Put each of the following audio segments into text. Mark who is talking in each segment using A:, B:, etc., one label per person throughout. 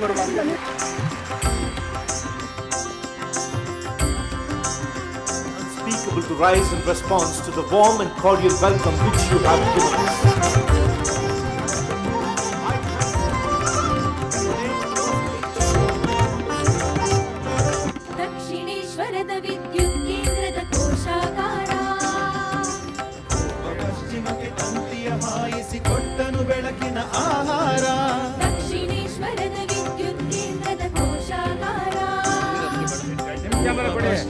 A: Unspeakable to rise in response to the warm and cordial welcome which you have given us.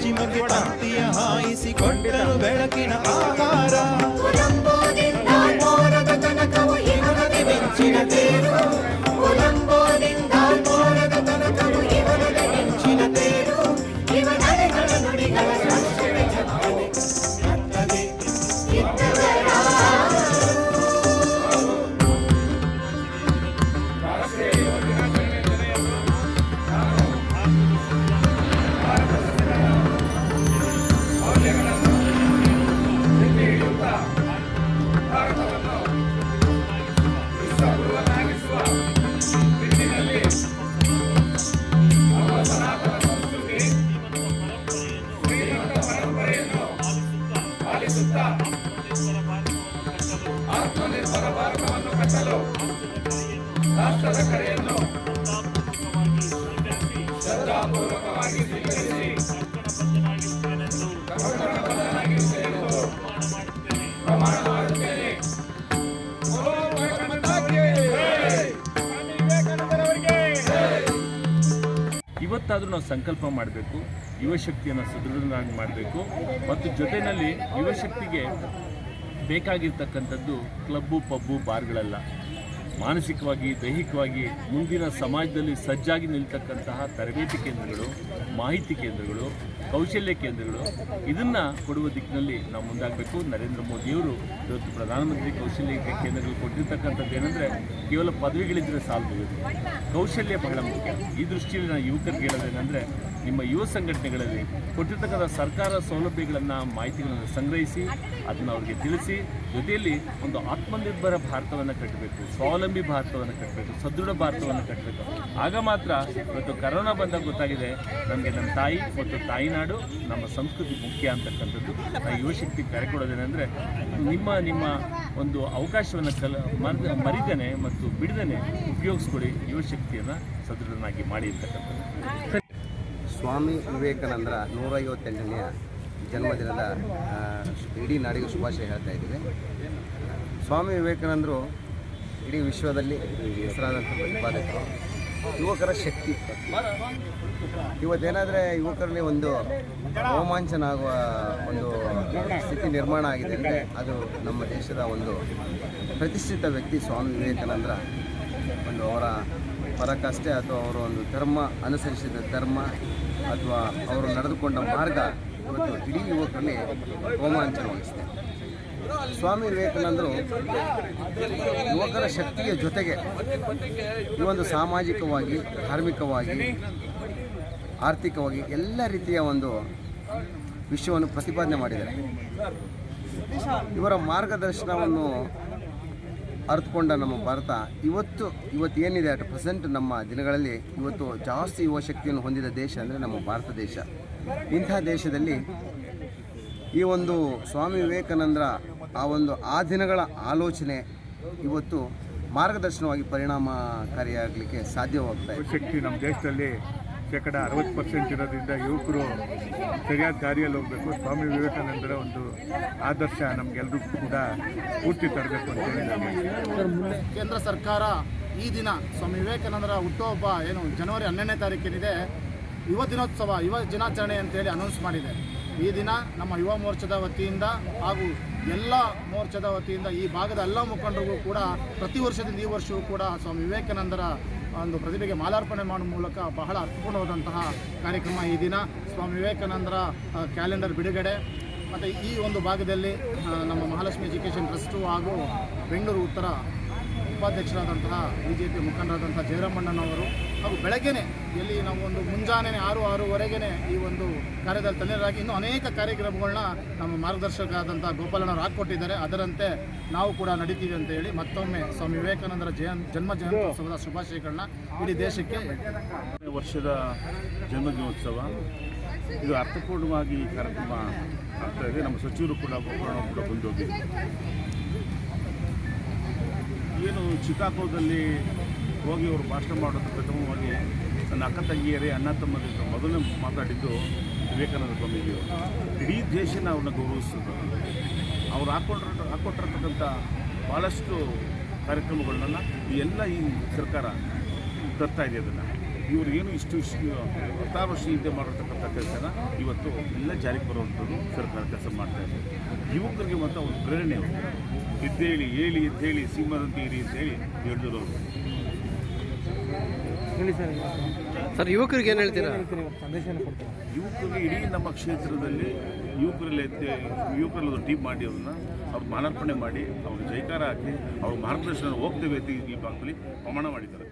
B: ಪಶ್ಚಿಮಕ್ಕೆ ತಂತಿಯ ಹಾಯಿಸಿಕೊಂಡಿರಲು ಬೆಳಕಿನ ಆಹಾರ.
C: ಕೊಲಂಬೋದಿಂದ ತೇರು.
D: ಇವತ್ತಾದರೂ ನಾವು ಸಂಕಲ್ಪ ಮಾಡಬೇಕು ಯುವಶಕ್ತಿಯನ್ನು ಸದೃಢನಾಗಿ ಮಾಡಬೇಕು ಮತ್ತು ಜೊತೆಯಲ್ಲಿ ಯುವಶಕ್ತಿಗೆ ಬೇಕಾಗಿರ್ತಕ್ಕಂಥದ್ದು ಕ್ಲಬ್ಬು ಪಬ್ಬು ಬಾರ್ಗಳಲ್ಲ ಮಾನಸಿಕವಾಗಿ ದೈಹಿಕವಾಗಿ ಮುಂದಿನ ಸಮಾಜದಲ್ಲಿ ಸಜ್ಜಾಗಿ ನಿಲ್ತಕ್ಕಂತಹ ತರಬೇತಿ ಕೇಂದ್ರಗಳು ಮಾಹಿತಿ ಕೇಂದ್ರಗಳು ಕೌಶಲ್ಯ ಕೇಂದ್ರಗಳು ಇದನ್ನು ಕೊಡುವ ದಿಕ್ಕಿನಲ್ಲಿ ನಾವು ಮುಂದಾಗಬೇಕು. ನರೇಂದ್ರ ಮೋದಿಯವರು ಇವತ್ತು ಪ್ರಧಾನಮಂತ್ರಿ ಕೌಶಲ್ಯ ಕೇಂದ್ರಗಳು ಕೊಟ್ಟಿರ್ತಕ್ಕಂಥದ್ದು ಏನಂದರೆ ಕೇವಲ ಪದವಿಗಳಿದ್ದರೆ ಸಾಲದು ಕೌಶಲ್ಯ ಬಹಳ ಮುಖ್ಯ. ಈ ದೃಷ್ಟಿಯಲ್ಲಿ ನಾನು ಯುವಕರಿಗೆ ಹೇಳೋದೇನೆಂದರೆ ನಿಮ್ಮ ಯುವ ಸಂಘಟನೆಗಳಲ್ಲಿ ಕೊಟ್ಟಿರ್ತಕ್ಕಂಥ ಸರ್ಕಾರ ಸೌಲಭ್ಯಗಳನ್ನು, ಮಾಹಿತಿಗಳನ್ನು ಸಂಗ್ರಹಿಸಿ, ಅದನ್ನು ಅವರಿಗೆ ತಿಳಿಸಿ, ಜೊತೆಯಲ್ಲಿ ಒಂದು ಆತ್ಮನಿರ್ಭರ ಭಾರತವನ್ನು ಕಟ್ಟಬೇಕು, ಸ್ವಾವಲಂಬಿ ಭಾರತವನ್ನು ಕಟ್ಟಬೇಕು, ಸದೃಢ ಭಾರತವನ್ನು ಕಟ್ಟಬೇಕು. ಆಗ ಮಾತ್ರ ಇವತ್ತು ಕರೋನಾ ಬಂದಾಗ ಗೊತ್ತಾಗಿದೆ, ನಮಗೆ ನಮ್ಮ ತಾಯಿ ಮತ್ತು ತಾಯಿನಾಡು ನಮ್ಮ ಸಂಸ್ಕೃತಿ ಮುಖ್ಯ ಅಂತಕ್ಕಂಥದ್ದು. ಆ ಯುವಶಕ್ತಿ ಕರೆ ಕೊಡೋದೇನೆಂದರೆ ನಿಮ್ಮ ನಿಮ್ಮ ಒಂದು ಅವಕಾಶವನ್ನು ಕಲ, ಮರದ, ಮರಿದನೆ ಮತ್ತು ಬಿಡದೇನೆ ಉಪಯೋಗಿಸ್ಕೊಳ್ಳಿ ಯುವಶಕ್ತಿಯನ್ನು ಸದೃಢನಾಗಿ ಮಾಡಿ ಅಂತಕ್ಕಂಥದ್ದು.
E: ಸ್ವಾಮಿ ವಿವೇಕಾನಂದರ ನೂರೈವತ್ತೆಂಟನೆಯ ಜನ್ಮದಿನದ ಇಡೀ ನಾಡಿಗೆ ಶುಭಾಶಯ ಹೇಳ್ತಾ ಇದ್ದೀವಿ. ಸ್ವಾಮಿ ವಿವೇಕಾನಂದರು ಇಡೀ ವಿಶ್ವದಲ್ಲಿ ಹೆಸರಾದಂಥ ಪ್ರತಿಪಾದಕರು. ಯುವಕರ ಶಕ್ತಿ. ಇವತ್ತೇನಾದರೆ ಯುವಕರಲ್ಲಿ ಒಂದು ರೋಮಾಂಚನ ಆಗುವ ಒಂದು ಸ್ಥಿತಿ ನಿರ್ಮಾಣ ಆಗಿದೆ ಅಂದರೆ ಅದು ನಮ್ಮ ದೇಶದ ಒಂದು ಪ್ರತಿಷ್ಠಿತ ವ್ಯಕ್ತಿ ಸ್ವಾಮಿ ವಿವೇಕಾನಂದರ ಒಂದು ಅವರ ಪರಕಷ್ಟೇ ಅಥವಾ ಅವರ ಒಂದು ಧರ್ಮ, ಅನುಸರಿಸಿದ ಧರ್ಮ ಅಥವಾ ಅವರು ನಡೆದುಕೊಂಡ ಮಾರ್ಗ ಇವತ್ತು ಇಡೀ ಯುವಕರಲ್ಲಿ ರೋಮಾಂಚನವಾಗಿಸಿದೆ ಸ್ವಾಮಿ ವಿವೇಕಾನಂದರು ಯುವಕರ ಶಕ್ತಿಯ ಜೊತೆಗೆ ಈ ಒಂದು ಸಾಮಾಜಿಕವಾಗಿ, ಧಾರ್ಮಿಕವಾಗಿ, ಆರ್ಥಿಕವಾಗಿ ಎಲ್ಲ ರೀತಿಯ ಒಂದು ವಿಷಯವನ್ನು ಪ್ರತಿಪಾದನೆ ಮಾಡಿದ್ದಾರೆ. ಇವರ ಮಾರ್ಗದರ್ಶನವನ್ನು ಅರ್ಥಕೊಂಡ ನಮ್ಮ ಭಾರತ ಇವತ್ತು ಇವತ್ತು ಏನಿದೆ ಅಟ್ ಪ್ರೆಸೆಂಟ್ ನಮ್ಮ ದಿನಗಳಲ್ಲಿ ಇವತ್ತು ಜಾಸ್ತಿ ಯುವ ಶಕ್ತಿಯನ್ನು ಹೊಂದಿದ ದೇಶ ಅಂದರೆ ನಮ್ಮ ಭಾರತ ದೇಶ. ಇಂಥ ದೇಶದಲ್ಲಿ ಈ ಒಂದು ಸ್ವಾಮಿ ವಿವೇಕಾನಂದರ ಆ ಒಂದು ಆ ದಿನಗಳ ಆಲೋಚನೆ ಇವತ್ತು ಮಾರ್ಗದರ್ಶನವಾಗಿ ಪರಿಣಾಮಕಾರಿಯಾಗಲಿಕ್ಕೆ ಸಾಧ್ಯವಾಗ್ತಾ ಇದೆ.
F: ಶಕ್ತಿ ನಮ್ಮ ದೇಶದಲ್ಲಿ ಶೇಕಡ ಅರವತ್ತು ಪರ್ಸೆಂಟ್ ಇರೋದ್ರಿಂದ ಯುವಕರು ಸರಿಯಾದ ದಾರಿಯಲ್ಲಿ ಹೋಗಬೇಕು. ಸ್ವಾಮಿ ವಿವೇಕಾನಂದರ ಒಂದು ಆದರ್ಶ ನಮಗೆಲ್ಲರಿಗೂ ಕೂಡ ಪೂರ್ತಿ ತರಬೇಕು ಅಂತೇಳಿ ನಾನು
G: ಕೇಂದ್ರ ಸರ್ಕಾರ ಈ ದಿನ ಸ್ವಾಮಿ ವಿವೇಕಾನಂದರ ಹುಟ್ಟುಹಬ್ಬ ಏನು ಜನವರಿ ಹನ್ನೆರಡನೇ ತಾರೀಕಿನಿದೆ ಯುವ ದಿನೋತ್ಸವ ಯುವ ದಿನಾಚರಣೆ ಅಂತೇಳಿ ಅನೌನ್ಸ್ ಮಾಡಿದೆ. ಈ ದಿನ ನಮ್ಮ ಯುವ ಮೋರ್ಚಾದ ವತಿಯಿಂದ ಹಾಗೂ ಎಲ್ಲ ಮೋರ್ಚಾದ ವತಿಯಿಂದ ಈ ಭಾಗದ ಎಲ್ಲ ಮುಖಂಡರಿಗೂ ಕೂಡ ಪ್ರತಿ ವರ್ಷದಿಂದ ಈ ವರ್ಷವೂ ಕೂಡ ಸ್ವಾಮಿ ವಿವೇಕಾನಂದರ ಒಂದು ಪ್ರತಿಭೆಗೆ ಮಾಲಾರ್ಪಣೆ ಮಾಡುವ ಮೂಲಕ ಬಹಳ ಅರ್ಥಪೂರ್ಣವಾದಂತಹ ಕಾರ್ಯಕ್ರಮ ಈ ದಿನ. ಸ್ವಾಮಿ ವಿವೇಕಾನಂದರ ಕ್ಯಾಲೆಂಡರ್ ಬಿಡುಗಡೆ. ಮತ್ತು ಈ ಒಂದು ಭಾಗದಲ್ಲಿ ನಮ್ಮ ಮಹಾಲಕ್ಷ್ಮಿ ಎಜುಕೇಷನ್ ಟ್ರಸ್ಟು ಹಾಗೂ ಬೆಂಗಳೂರು ಉತ್ತರ ಉಪಾಧ್ಯಕ್ಷರಾದಂತಹ ಬಿ ಜೆ ಪಿ ಮುಖಂಡರಾದಂತಹ ಜಯರಾಮಣ್ಣನವರು ಹಾಗೂ ಬೆಳಗ್ಗೆನೆ ಎಲ್ಲಿ ನಾವು ಒಂದು ಮುಂಜಾನೆ ಆರು ಆರೂವರೆಗೆ ಈ ಒಂದು ಕಾರ್ಯದಲ್ಲಿ ತಲೆರಾಗಿ ಇನ್ನೂ ಅನೇಕ ಕಾರ್ಯಕ್ರಮಗಳನ್ನ ನಮ್ಮ ಮಾರ್ಗದರ್ಶಕ ಆದಂಥ ಗೋಪಾಲಣ್ಣವರು ಹಾಕ್ಕೊಟ್ಟಿದ್ದಾರೆ ಅದರಂತೆ ನಾವು ಕೂಡ ನಡೀತೀವಿ ಅಂತ ಹೇಳಿ ಮತ್ತೊಮ್ಮೆ ಸ್ವಾಮಿ ವಿವೇಕಾನಂದರ ಜಯ ಜನ್ಮ ಜಯಂತೋತ್ಸವದ ಶುಭಾಶಯಗಳನ್ನ ಇಡೀ ದೇಶಕ್ಕೆ
H: ವರ್ಷದ ವರ್ಷದ ಜನ್ಮದಿನೋತ್ಸವ. ಇದು ಅರ್ಥಪೂರ್ಣವಾಗಿ ಕಾರ್ಯಕ್ರಮ ಆಗ್ತಾ ಇದೆ. ನಮ್ಮ ಸಚಿವರು ಕೂಡ ಗೋಪಾಲಣ್ಣ ಕೂಡ ಬಂದೋಗಿದ್ರು ಏನು ಚಿಕಾಗೋದಲ್ಲಿ ಹೋಗಿ ಅವರು ಭಾಷಣ ಮಾಡೋದು ಪ್ರಥಮವಾಗಿ ನನ್ನ ಅಕ್ಕ ತಂಗಿಯರೇ, ಅಣ್ಣ ತಮ್ಮದಿಂದ ಮೊದಲೇ ಮಾತಾಡಿದ್ದು ವಿವೇಕಾನಂದ ಸ್ವಾಮೀಜಿಯವರು. ಇಡೀ ದೇಶನ ಅವ್ರನ್ನ ಗೌರವಿಸ್ತದೆ ಅವ್ರು ಹಾಕ್ಕೊಂಡಿರೋ ಹಾಕ್ಕೊಟ್ಟಿರ್ತಕ್ಕಂಥ ಭಾಳಷ್ಟು ಕಾರ್ಯಕ್ರಮಗಳನ್ನ ಎಲ್ಲ ಈ ಸರ್ಕಾರ ತರ್ತಾ ಇದೆ ಅದನ್ನು. ಇವರು ಏನು ಇಷ್ಟು ಇಷ್ಟು ಹತ್ತಾರು ವರ್ಷ ಹಿಂದೆ ಮಾಡಿರ್ತಕ್ಕಂಥ ಕೆಲಸನ ಇವತ್ತು ಎಲ್ಲ ಜಾರಿಗೆ ಬರುವಂಥದ್ದು ಸರ್ಕಾರ ಕೆಲಸ ಮಾಡ್ತಾ ಇದೆ. ಯುವಕರಿಗೆ ಮಾತ್ರ ಒಂದು ಪ್ರೇರಣೆ ಅವರು ಎದ್ದೇಳಿ ಹೇಳಿ ಎದ್ದೇಳಿ ಸಿಂಹದಂತೆ ಇರಿ ಅಂತೇಳಿ ಹೇಳಿದ್ರು ಅವರು.
I: ಸರ್. ಯುವಕರಿಗೆ ಏನು ಹೇಳ್ತೀರಾ?
H: ಯುವಕರಿಗೆ ಇಡೀ ನಮ್ಮ ಕ್ಷೇತ್ರದಲ್ಲಿ ಯುವಕರಲ್ಲಿ ಯುವಕರಲ್ಲಿ ಒಂದು ಟೀಮ್ ಮಾಡಿ ಅವ್ರನ್ನ ಅವ್ರ ಮಾಲಾರ್ಪಣೆ ಮಾಡಿ ಅವ್ರಿಗೆ ಜೈಕಾರ ಹಾಕಿ ಅವ್ರ ಮಾರ್ಗದರ್ಶನ ಹೋಗ್ತೇವೆ ಅಂತ ಈ ಭಾಗದಲ್ಲಿ ಪ್ರಮಾಣ ಮಾಡಿದ್ದಾರೆ.